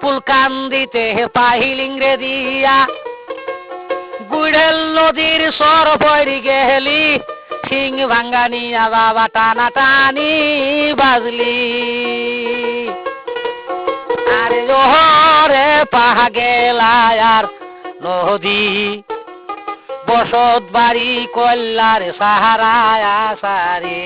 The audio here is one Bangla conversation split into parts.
ফুলকান্দিতে পাহিলিংরে দিয়া। গুড়েল নদীর সর পড়ি গেলি সিং ভাঙ্গানিয়া বাবা টানা টানি বাজলি। আরে জোহরে পাহা গেলায়ার নদী বসত বাড়ি কল্যার সাহারায় সারে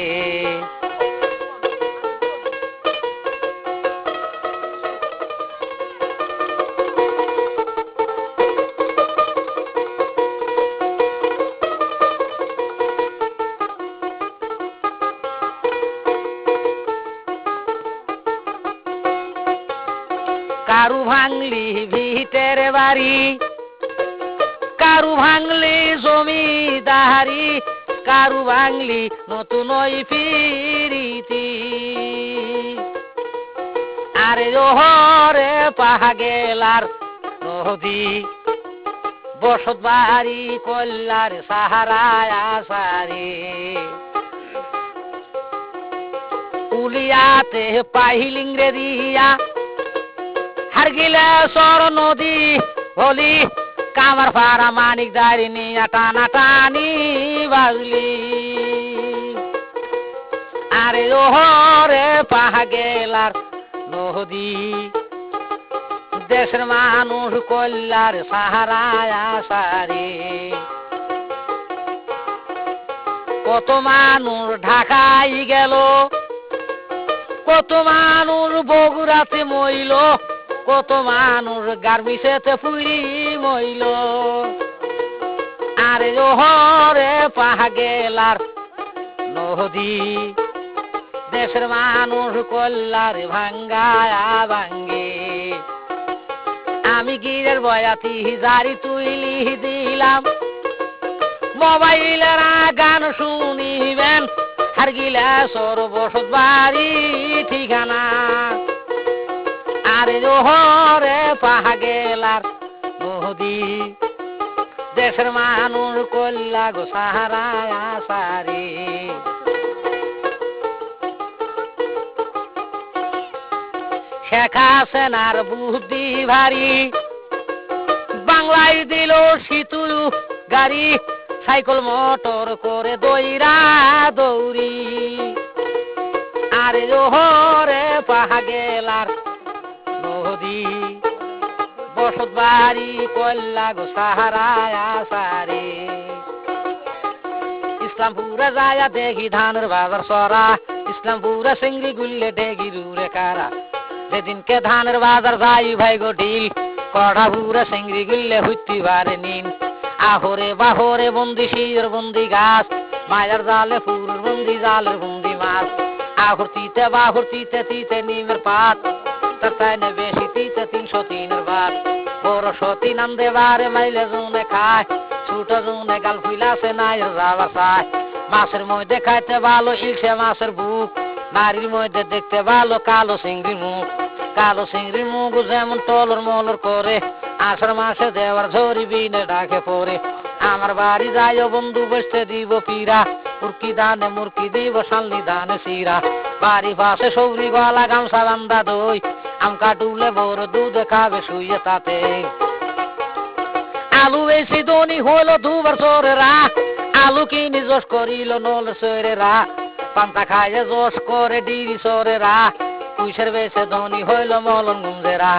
কারু ভাঙলি ভিটের বাড়ি, কারু ভাঙলি জমিদারি, কারু ভাঙলি নতুন ওই ফিরিতি আরে ওহরে পাহা গেলার নদী বসত বাড়ি কল্যার সাহারায় আসারে। উলিয়াতে পাহিলিং রে দিয়া হারগিলে সর নদী হলি কামার ফারা মানিক নিয়া টানা টানি বাজলি আরে ওহরে পাহা গেলার নদী দেশের মানুষ কল্যার সাহারায় আসারে কত মানুষ ঢাকাই গেল, কত মানুষ বগুড়াতে মইল কত মানুষ গার্মিসেতে ফুড়ি মইল। আরে ওহরে পাহা গেলার নদী, দেশের মানুষ কল্যার ভাঙ্গায়া ভাঙ্গে। আমি গিরের বয়াতি জারি তুইলি দিলাম। মোবাইলের গান শুনিবেন আর গিলা সর বসত বাড়ি ঠিকানা। আরে জোহরে পাহা গেলার নদী দেশের মানুষ কল্লা গো সাহারায় আসারে। শেখ হাসেনার বুদ্ধি ভারী। বাংলায় দিল শীতুল গাড়ি, সাইকেল, মোটর করে দইরা দৌড়ি। আরে জোহরে পাহা গেলার নদী বসত বাড়ি, কল্লা গো সাহারায় আসারে। ইসলামপুরে যায়া দেখি ধানের বাজার সরা, ইসলামপুরে সিংড়ি গুললে ডেগি রুরে কারা। যেদিনকে ধানের বাজার যাই ভাই গো ঢিল, কড়াপুরে সিংড়ি গুললে হুইতি বারে নিন। আহরে বাহরে বন্দি শির বন্দি গাছ, মায়ের জালে ফুল বন্দি জালের বন্দি মাছ। আহুর তিতে বাহুর তিতে তিতে নিমের পাত যেমন টলর মলর করে। আষাঢ় মাসে দেওয়ার ঝরি বিনে ডাকে পরে। আমার বাড়ি যায় বন্ধু, বসতে দিব পীরা মুরকি দানে মুরকি দিব শাল্লি দানে শিরা। বাড়ি পাশে সৌরি গলা গামছা বান্দা দই। আম কাটুলে বড় দুধ খাবে শুয়ে তাতে। আলু বেশি দনি হইল দুবার সরেরা আলু কিনি জোশ করিল নল সরেরা পান্তা খাইয়ে জোশ করে ডিরি সরেরা পুইসের বেশে ধনী হইল মলন গুঞ্জেরা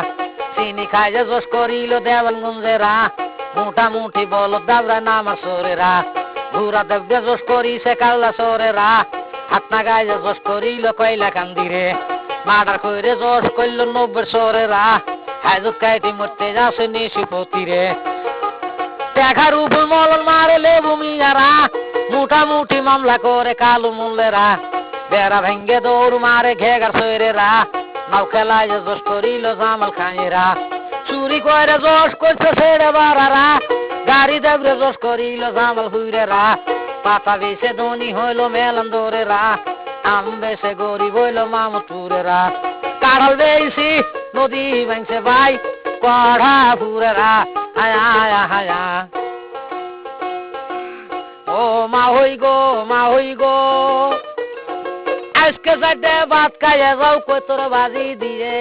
চিনি খাইয়ে জোশ করিল দেওয়ান গুঞ্জেরা মুঠা মুঠি বল দাবরা নামার সরেরা ঘুরা দেবদে জোশ করিছে কাল্লা সরেরা হাতনা গায়ে জোশ করিল কয়লা কান্দিরে। মার্ডার কইরে জোশ করল নব্বের সরেরা হাজত কাইটি মরতে যাচ্ছে নিশি পতিরে দেখার উপর মলন মারে লেবু মিয়ারা মুঠামুঠি মামলা করে কালো মূল্যেরা। বেড়া ভেঙ্গে দৌড় মারে ঘেগার সৈরেরা নাও খেলায় যে জোশ করিল জামাল খাঁয়েরা চুরি করে জোশ করছে ছেড়ে বাড়ারা গাড়ি দেবরে জোশ করিল জামাল হুইরেরা। পাতা বেসে ধনী হইল মেলান দৌড়েরা আম বেসে গরিব হইল মামতুরেরা কাড়াল বেশি নদী ভাঙছে ভাই কড়া ফুরেরা হায়া হায়া হায়া ও মা হই গো, মা হই গো। আজকে সাইডে ভাত খাইয়া যাও, কই তোর বাজি দিয়ে।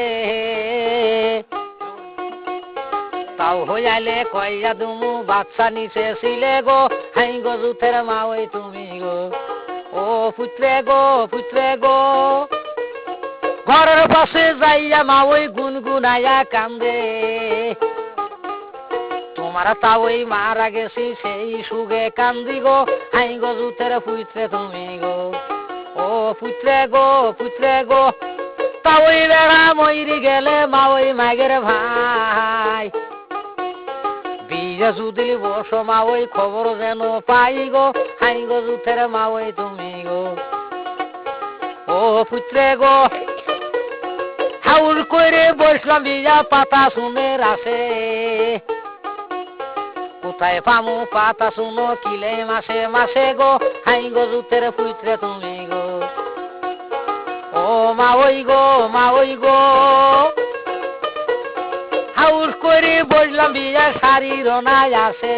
তাও হইয়ালে কইয়া দুমু বাচ্চা নিচে ছিলে গো। হাই গো, জুথের মা ওই তুমি গো। ও পুত্রে গো পুত্রে গো। ঘরের পাশে যাইয়া মা ওই গুনগুনাইয়া কান্দে। তোমার তা ওই মারা গেছি সেই সুগে কান্দি গো। হাই গো জুথের পুত্রে তুমি গো। ও পুত্রে গো পুত্রে গো। তা ওই বেড়া ময়রি গেলে মা ওই মাগের ভাই। বিয়ে সুদিলি বস মা ওই খবর যেন পাই গো। হাই গো জুথের মা ওই তুমি গো। ও পুত্রে গো, হাউল করে বসলাম বিয়া পাতা শুনে রাসে। কোথায় পামু পাতা শুনো কিলে মাসে মাসে গো। হাই গো জুতের পুত্রে, তুমি গো। ও মা ওই গো মা ওই গো। হাউস করে বসলাম বিয়া শাড়ি রনায় আসে।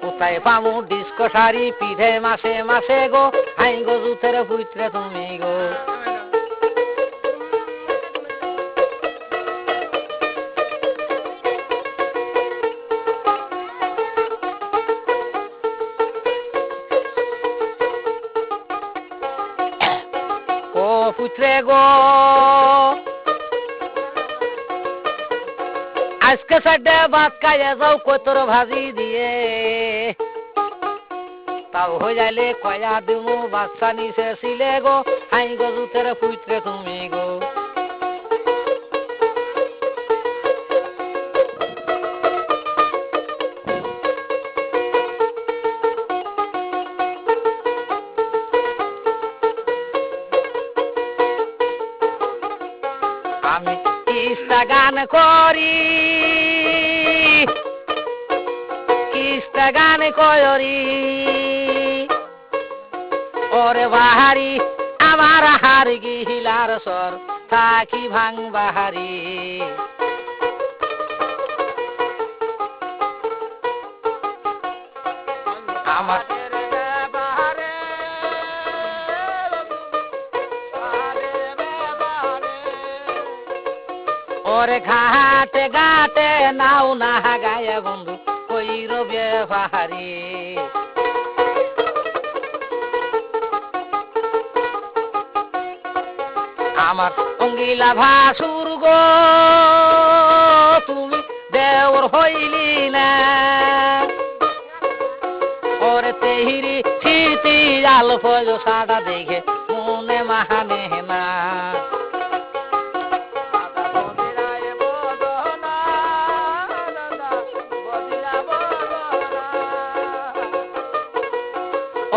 কোথায় পামু ডিস্কো শাড়ি? পিঠে মাসে মাসে গো, হাই গো জুতের পুত্রে তুমি গো। পুত্রে গো আজকে সাডে ভাত খাইয়ে যাও কতর ভাজি দিয়ে। তাও হয়ে যাইলে কয়া দিমু বাচ্চা নিচে ছিলে গো, হাই গো জুতের পুত্রে তুমি গো। আমি কিস্তা গান করি। গান করি ওরে বাহারি, আমার হার গিহিলার সর থাকি ভাং বাহারি। আমার ওরে ঘাটে ঘাটে নাও না গায়ে বন্ধু রবে পাহাড়ি আমার অঙ্গিলা ভাসুর গো, তুমি দেওর হইলি না। ওরে তেহিরি স্মৃতি আল ফজ সাদা দেখে মনে মাহানে না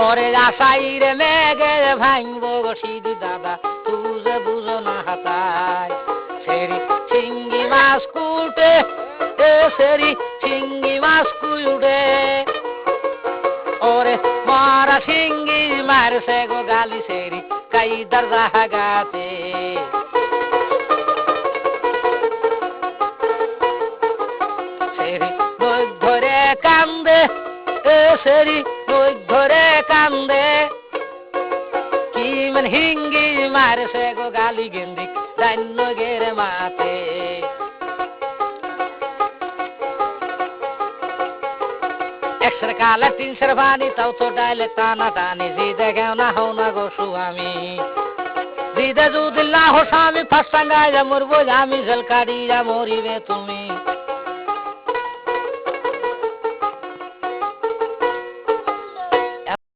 ওরে আশাই রে মেঘে ভাঙব সিদি দাদা তুজে বুঝো না হাতায়। সেরি চিঙ্গি মাছ কুটে, এ সেরি চিঙ্গি মাছ কুটে। ওরে মারা সিঙ্গি মারছে গো গালি সেরি কাইদার জাহাগাতে সেরি ধরে কান্দে, এ সেরি মান হিঙ্গি মারছে গো গালি গেন্দি দান্য গেরে মাতে। একশোর কালে তিনশোর ভানি তাও তো ডাইলে টানা টানি জি দেখেও না হও না গো সুয়ামি। জিদে যদি স্বামী ফাঁসাঙ্গায় মরবো, আমি জেল কাটিয়া মরিবে তুমি।